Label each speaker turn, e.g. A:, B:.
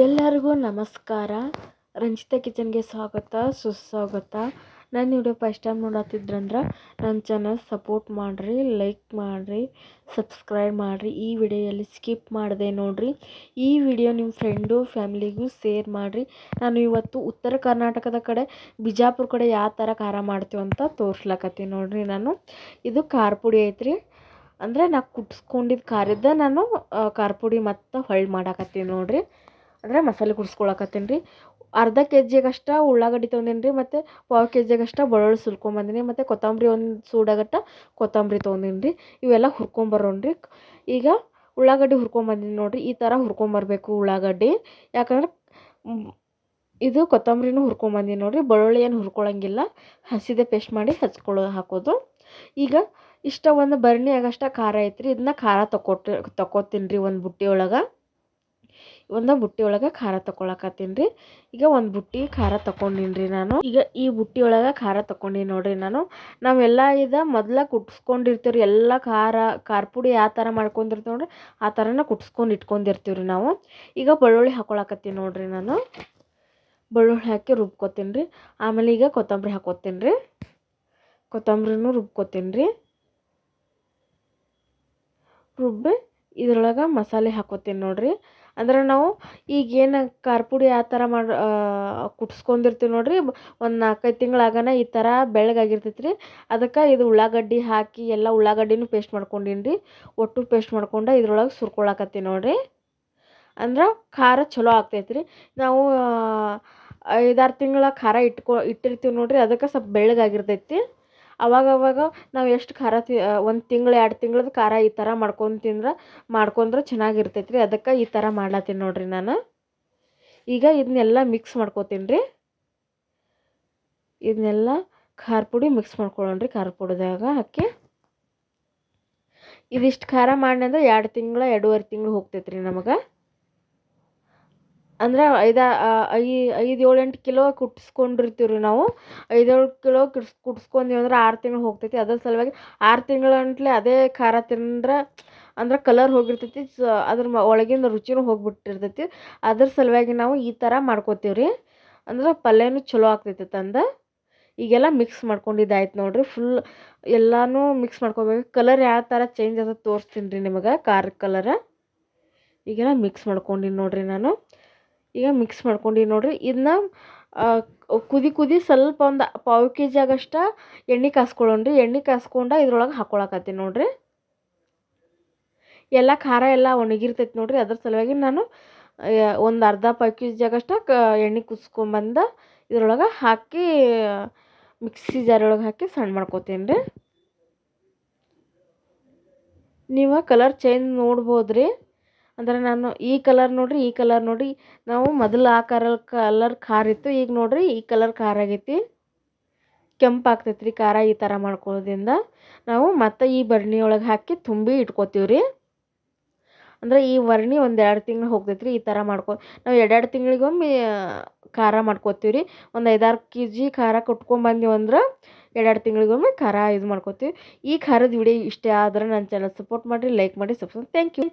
A: ಎಲ್ಲರಿಗೂ ನಮಸ್ಕಾರ. ರಂಜಿತಾ ಕಿಚನ್ಗೆ ಸ್ವಾಗತ, ಸುಸ್ವಾಗತ. ನಾನು ವಿಡಿಯೋ ಫಸ್ಟ್ ಟೈಮ್ ನೋಡತ್ತಿದ್ರಂದ್ರೆ ನನ್ನ ಚಾನಲ್ ಸಪೋರ್ಟ್ ಮಾಡಿರಿ ಲೈಕ್ ಮಾಡಿರಿ ಸಬ್ಸ್ಕ್ರೈಬ್ ಮಾಡಿರಿ. ಈ ವಿಡಿಯೋಯಲ್ಲಿ ಸ್ಕಿಪ್ ಮಾಡಿದೆ ನೋಡಿರಿ. ಈ ವಿಡಿಯೋ ನಿಮ್ಮ ಫ್ರೆಂಡು ಫ್ಯಾಮಿಲಿಗೂ ಶೇರ್ ಮಾಡಿರಿ. ನಾನು ಇವತ್ತು ಉತ್ತರ ಕರ್ನಾಟಕದ ಕಡೆ, ಬಿಜಾಪುರ ಕಡೆ ಯಾವ ಥರ ಖಾರ ಮಾಡ್ತೀವಿ ಅಂತ ತೋರಿಸ್ಲಕತ್ತೀನಿ ನೋಡಿರಿ ನಾನು. ಇದು ಖಾರ ಪುಡಿ ಐತ್ರಿ. ಅಂದರೆ ನಾ ಕುಟ್ಸ್ಕೊಂಡಿದ್ದು ಖಾರದ್ದ ನಾನು ಖಾರ ಪುಡಿ ಮತ್ತು ಹೊಳ್ಳಿ ಮಾಡಾಕತ್ತೀನಿ ನೋಡಿರಿ. ಅಂದರೆ ಮಸಾಲೆ ಕುಡ್ಸ್ಕೊಳಕತ್ತೀನಿ ರೀ. ಅರ್ಧ ಕೆ ಜಿಗಷ್ಟು ಉಳ್ಳಾಗಡ್ಡಿ ತೊಗೊಂಡೀನಿ ರೀ ಮತ್ತು ಪಾವು ಕೆ ಜಿಗಷ್ಟು ಬೆಳ್ಳುಳ್ಳಿ ಸುಲ್ಕೊಂಬಂದಿನಿ, ಮತ್ತು ಕೊತ್ತಂಬರಿ ಒಂದು ಸೂಡಾಗಟ್ಟ ಕೊತ್ತಂಬರಿ ತೊಗೊಂಡೀನಿ ರೀ ಇವೆಲ್ಲ ಹುರ್ಕೊಂಬರೋಣ ರೀ ಈಗ ಉಳ್ಳಾಗಡ್ಡಿ ಹುರ್ಕೊಂಬಂದಿನಿ ನೋಡಿರಿ, ಈ ಥರ ಹುರ್ಕೊಂಬರ್ಬೇಕು ಉಳ್ಳಾಗಡ್ಡಿ. ಯಾಕಂದ್ರೆ ಇದು ಕೊತ್ತಂಬರಿನೂ ಹುರ್ಕೊಂಬಂದಿನಿ ನೋಡಿರಿ, ಬೆಳ್ಳುಳ್ಳಿ ಏನು ಹುರ್ಕೊಳಂಗಿಲ್ಲ. ಹಸಿದೆ ಪೇಸ್ಟ್ ಮಾಡಿ ಹಚ್ಕೊಳ್ಳೋ ಹಾಕೋದು. ಈಗ ಇಷ್ಟ ಒಂದು ಬರ್ಣಿ ಆಗಷ್ಟ ಖಾರ ಐತ್ರಿ ಇದನ್ನ ಖಾರ ತಕೊಟ್ಟು ತಗೋತೀನಿ ರೀ ಒಂದು ಬುಟ್ಟಿ ಒಳಗೆ ಒಂದು ಬುಟ್ಟಿ ಒಳಗೆ ಖಾರ ತಗೊಳಕತ್ತೀನಿ ರೀ. ಈಗ ಒಂದು ಬುಟ್ಟಿ ಖಾರ ತಗೊಂಡಿನಿ ರೀ ನಾನು. ಈಗ ಈ ಬುಟ್ಟಿ ಒಳಗೆ ಖಾರ ತಗೊಂಡಿನಿ ನೋಡಿರಿ ನಾನು. ನಾವೆಲ್ಲ ಇದ ಮೊದಲ ಕುಟ್ಸ್ಕೊಂಡಿರ್ತೀವಿ ರೀ ಎಲ್ಲ ಖಾರ ಖಾರ ಪುಡಿ ಯಾವ ಥರ ಮಾಡ್ಕೊಂಡಿರ್ತೀವಿ ನೋಡ್ರಿ. ಆ ಥರನ ಕುಟ್ಸ್ಕೊಂಡು ಇಟ್ಕೊಂಡಿರ್ತೀವಿ ರೀ ನಾವು. ಈಗ ಬೆಳ್ಳುಳ್ಳಿ ಹಾಕೊಳಕತ್ತೀನಿ ನೋಡಿರಿ ನಾನು. ಬೆಳ್ಳುಳ್ಳಿ ಹಾಕಿ ರುಬ್ಕೊತೀನಿ ರೀ. ಆಮೇಲೆ ಈಗ ಕೊತ್ತಂಬರಿ ಹಾಕೋತೀನಿ ರೀ. ಕೊತ್ತಂಬರಿನೂ ರುಬ್ಕೊತೀನಿ ರೀ. ರುಬ್ಬಿ ಇದ್ರೊಳಗೆ ಮಸಾಲೆ ಹಾಕೋತೀನಿ ನೋಡಿರಿ. ಅಂದ್ರೆ ನಾವು ಈಗೇನು ಖಾರ ಪುಡಿ ಆ ಥರ ಮಾಡಿ ಕುಟ್ಸ್ಕೊಂಡಿರ್ತೀವಿ ನೋಡಿರಿ. ಒಂದು ನಾಲ್ಕೈದು ತಿಂಗಳಾಗನ ಈ ಥರ ಬೆಳ್ಳಗಾಗಿರ್ತೈತೆ ರೀ ಅದಕ್ಕೆ ಇದು ಉಳ್ಳಾಗಡ್ಡಿ ಹಾಕಿ ಎಲ್ಲ ಉಳ್ಳಾಗಡ್ಡಿನೂ ಪೇಸ್ಟ್ ಮಾಡ್ಕೊಂಡೀನಿ ರೀ ಒಟ್ಟು ಪೇಸ್ಟ್ ಮಾಡ್ಕೊಂಡು ಇದ್ರೊಳಗೆ ಸುರ್ಕೊಳಕತ್ತೀನಿ ನೋಡಿರಿ. ಅಂದ್ರೆ ಖಾರ ಚಲೋ ಆಗ್ತೈತೆ ರೀ ನಾವು ಐದಾರು ತಿಂಗಳ ಖಾರ ಇಟ್ಕೊ, ಇಟ್ಟಿರ್ತೀವಿ ನೋಡಿರಿ. ಅದಕ್ಕೆ ಸ್ವಲ್ಪ ಬೆಳ್ಳಗಾಗಿರ್ತೈತಿ ಅವಾಗವಾಗ ನಾವು ಎಷ್ಟು ಖಾರ ತಿ ಒಂದು ತಿಂಗ್ಳು, ಎರಡು ತಿಂಗ್ಳದ್ದು ಖಾರ ಈ ಥರ ಮಾಡ್ಕೊಂಡು ತಿಂದ್ರೆ, ಮಾಡ್ಕೊಂಡ್ರೆ ಚೆನ್ನಾಗಿರ್ತೈತೆ ರೀ ಅದಕ್ಕೆ ಈ ಥರ ಮಾಡ್ಲತ್ತೀನಿ ನೋಡಿರಿ ನಾನು. ಈಗ ಇದನ್ನೆಲ್ಲ ಮಿಕ್ಸ್ ಮಾಡ್ಕೋತೀನಿ ರೀ. ಇದನ್ನೆಲ್ಲ ಖಾರ ಪುಡಿ ಮಿಕ್ಸ್ ಮಾಡ್ಕೊಳ್ಳೋಣ ರೀ, ಖಾರ ಪುಡಿದಾಗ ಹಾಕಿ ಇದಿಷ್ಟು ಖಾರ ಮಾಡಿ ಅಂದ್ರೆ ಎರಡು ತಿಂಗ್ಳು, ಎರಡೂವರೆ ತಿಂಗಳು ಹೋಗ್ತೈತ್ರಿ ನಮಗೆ. ಅಂದ್ರೆ ಐದು ಐದು ಏಳು ಎಂಟು ಕಿಲೋ ಕುಟ್ಸ್ಕೊಂಡಿರ್ತೀವಿ ರೀ ನಾವು ಐದೇಳು ಕಿಲೋ ಕಿಡ್ಸ್ ಕುಟ್ಸ್ಕೊಂಡ್ವಿ ಅಂದ್ರೆ ಆರು ತಿಂಗಳು ಹೋಗ್ತೈತಿ. ಅದ್ರ ಸಲುವಾಗಿ ಆರು ತಿಂಗಳಂಟ್ಲೆ ಅದೇ ಖಾರ ತಿಂದ್ರೆ ಅಂದ್ರೆ ಕಲರ್ ಹೋಗಿರ್ತೈತಿ. ಸ, ಅದ್ರ ಒಳಗಿಂದ ರುಚಿನೂ ಹೋಗಿಬಿಟ್ಟಿರ್ತೈತಿ. ಅದ್ರ ಸಲುವಾಗಿ ನಾವು ಈ ಥರ ಮಾಡ್ಕೋತೀವಿ ರೀ ಅಂದ್ರೆ ಪಲ್ಯನೂ ಚಲೋ ಆಗ್ತೈತಿ ತಂದು. ಈಗೆಲ್ಲ ಮಿಕ್ಸ್ ಮಾಡ್ಕೊಂಡಿದ್ದಾಯ್ತು ನೋಡಿರಿ. ಫುಲ್ ಎಲ್ಲನೂ ಮಿಕ್ಸ್ ಮಾಡ್ಕೊಬೇಕು. ಕಲರ್ ಯಾವ ಥರ ಚೇಂಜ್ ಅದ ತೋರಿಸ್ತೀನಿ ರೀ ನಿಮಗೆ. ಖಾರದ ಕಲರ ಈಗೆಲ್ಲ ಮಿಕ್ಸ್ ಮಾಡ್ಕೊಂಡಿನಿ ನೋಡಿರಿ ನಾನು. ಈಗ ಮಿಕ್ಸ್ ಮಾಡ್ಕೊಂಡು ನೋಡಿರಿ. ಇದನ್ನ ಕುದಿ ಕುದಿ ಸ್ವಲ್ಪ ಒಂದು ಪಾವು ಕೆ ಜಿ ಆಗಷ್ಟ ಎಣ್ಣೆ ಕಾಸ್ಕೊಳ್ಳೋಣ್ರಿ ಎಣ್ಣೆ ಕಾಸ್ಕೊಂಡು ಇದ್ರೊಳಗೆ ಹಾಕೊಳಕತ್ತೀನಿ ನೋಡಿರಿ. ಎಲ್ಲ ಖಾರ ಎಲ್ಲ ಒಣಗಿರ್ತೈತಿ ನೋಡಿರಿ. ಅದ್ರ ಸಲುವಾಗಿ ನಾನು ಒಂದು ಅರ್ಧ ಪಾವು ಕೆ ಜಿ ಆಗಷ್ಟ ಕ, ಎಣ್ಣೆ ಕುದಿಸ್ಕೊಂಬಂದು ಇದ್ರೊಳಗೆ ಹಾಕಿ, ಮಿಕ್ಸಿ ಜಾರೊಳಗೆ ಹಾಕಿ ಸಣ್ಣ ಮಾಡ್ಕೋತೀನಿ ರೀ ನೀವು ಕಲರ್ ಚೇಂಜ್ ನೋಡ್ಬೋದು ರೀ ಅಂದ್ರೆ ನಾನು ಈ ಕಲರ್ ನೋಡಿರಿ, ಈ ಕಲರ್ ನೋಡಿ ನಾವು ಮೊದಲು ಆ ಕಲರ್ ಕಲರ್ ಖಾರ ಇತ್ತು, ಈಗ ನೋಡಿರಿ ಈ ಕಲರ್ ಖಾರ ಆಗೈತಿ. ಕೆಂಪು ಆಗ್ತೈತೆ ರೀ ಖಾರ ಈ ಥರ ಮಾಡ್ಕೊಳ್ಳೋದ್ರಿಂದ. ನಾವು ಮತ್ತೆ ಈ ಬರ್ಣಿ ಒಳಗೆ ಹಾಕಿ ತುಂಬಿ ಇಟ್ಕೋತೀವಿ ರೀ ಅಂದರೆ ಈ ವರ್ಣಿ ಒಂದು ಎರಡು ತಿಂಗಳು ಹೋಗ್ತೈತೆ ರೀ ಈ ಥರ ಮಾಡ್ಕೊ, ನಾವು ಎರಡೆರಡು ತಿಂಗಳಿಗೊಮ್ಮೆ ಖಾರ ಮಾಡ್ಕೋತೀವಿ ರೀ ಒಂದು ಐದಾರು ಕೆ ಜಿ ಖಾರ ಕೊಟ್ಕೊಂಬಂದೀವಿ ಅಂದ್ರೆ ಎರಡೆರಡು ತಿಂಗಳಿಗೊಮ್ಮೆ ಖಾರ ಇದು ಮಾಡ್ಕೋತೀವಿ. ಈ ಖಾರದ ವಿಡಿಯೋ ಇಷ್ಟೇ ಆದ್ರೆ ನನ್ನ ಚಾನಲ್ ಸಪೋರ್ಟ್ ಮಾಡಿರಿ ಲೈಕ್ ಮಾಡಿ ಸಬ್ಸ್ಕ್ರೈಬ್ ಥ್ಯಾಂಕ್ ಯು